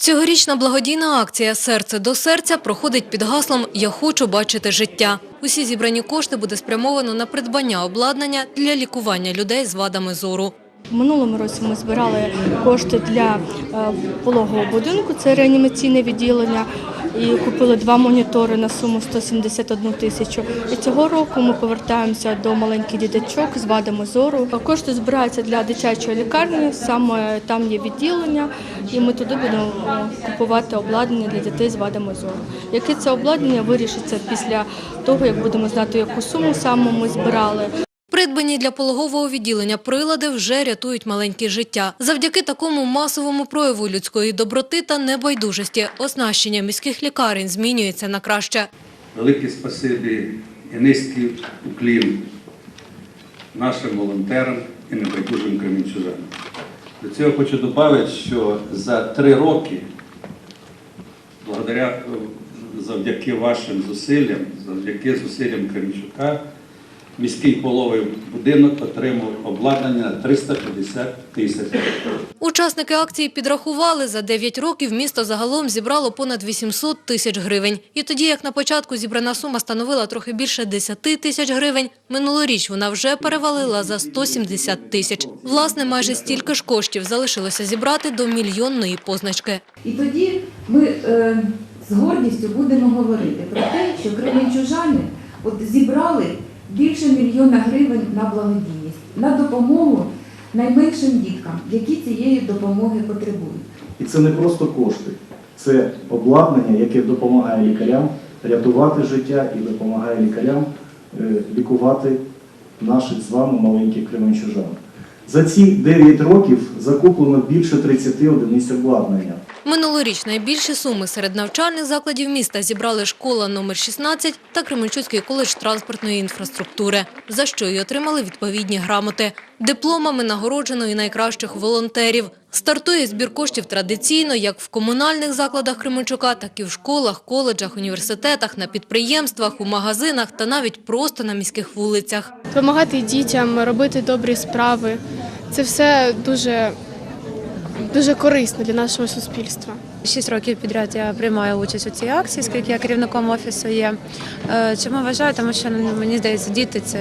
Цьогорічна благодійна акція Серце до серця проходить під гаслом Я хочу бачити життя. Усі зібрані кошти буде спрямовано на придбання обладнання для лікування людей з вадами зору. Минулому році ми збирали кошти для е, пологового будинку, це реанімаційне відділення, і купили два монітори на суму 171 тисячу. І цього року ми повертаємося до маленьких діточок з вадами зору. Кошти збираються для дитячої лікарні, саме там є відділення, і ми туди будемо е, купувати обладнання для дітей з вадами зору. Яке це обладнання вирішиться після того, як будемо знати, яку суму саме ми збирали. Придбані для пологового відділення прилади вже рятують маленькі життя. Завдяки такому масовому прояву людської доброти та небайдужості оснащення міських лікарень змінюється на краще. Велике спасибі і низький уклін нашим волонтерам і небайдужим кремінчужанам. До цього хочу додати, що за три роки, благодаря завдяки вашим зусиллям, завдяки зусиллям Кремчука, міський половий будинок отримав обладнання на 350 тисяч. Учасники акції підрахували, за 9 років місто загалом зібрало понад 800 тисяч гривень. І тоді, як на початку зібрана сума становила трохи більше 10 тисяч гривень, минулоріч вона вже перевалила за 170 тисяч. Власне, майже стільки ж коштів залишилося зібрати до мільйонної позначки. І тоді ми е, з гордістю будемо говорити про те, що кременчужани от зібрали більше мільйона гривень на благодійність, на допомогу найменшим діткам, які цієї допомоги потребують. І це не просто кошти, це обладнання, яке допомагає лікарям рятувати життя і допомагає лікарям е, лікувати наших з вами маленьких кременчужан. За ці 9 років закуплено більше 30 одиниць обладнання. Минулоріч найбільші суми серед навчальних закладів міста зібрали школа номер 16 та Кременчуцький коледж транспортної інфраструктури, за що й отримали відповідні грамоти. Дипломами нагороджено і найкращих волонтерів. Стартує збір коштів традиційно як в комунальних закладах Кременчука, так і в школах, коледжах, університетах, на підприємствах, у магазинах та навіть просто на міських вулицях. допомагати дітям, робити добрі справи. Це все дуже, дуже корисно для нашого суспільства. Шість років підряд я приймаю участь у цій акції, оскільки я керівником офісу є. Е, Чому вважаю? Тому що ну, мені здається, діти це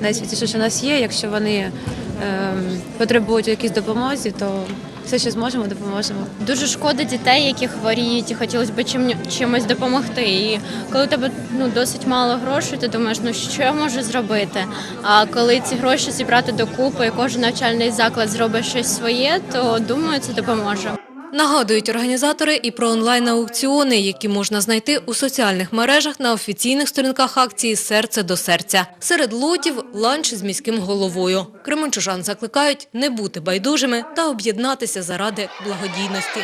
найсвітіше, що в нас є. Якщо вони ем, потребують якісь допомозі, то все, що зможемо, допоможемо. Дуже шкода дітей, які хворіють, і хотілося б чим, чимось допомогти. І коли у тебе ну, досить мало грошей, ти думаєш, ну що я можу зробити? А коли ці гроші зібрати докупи, і кожен навчальний заклад зробить щось своє, то думаю, це допоможе. Нагадують організатори і про онлайн-аукціони, які можна знайти у соціальних мережах на офіційних сторінках акції «Серце до серця». Серед лотів – ланч з міським головою. Кременчужан закликають не бути байдужими та об'єднатися заради благодійності.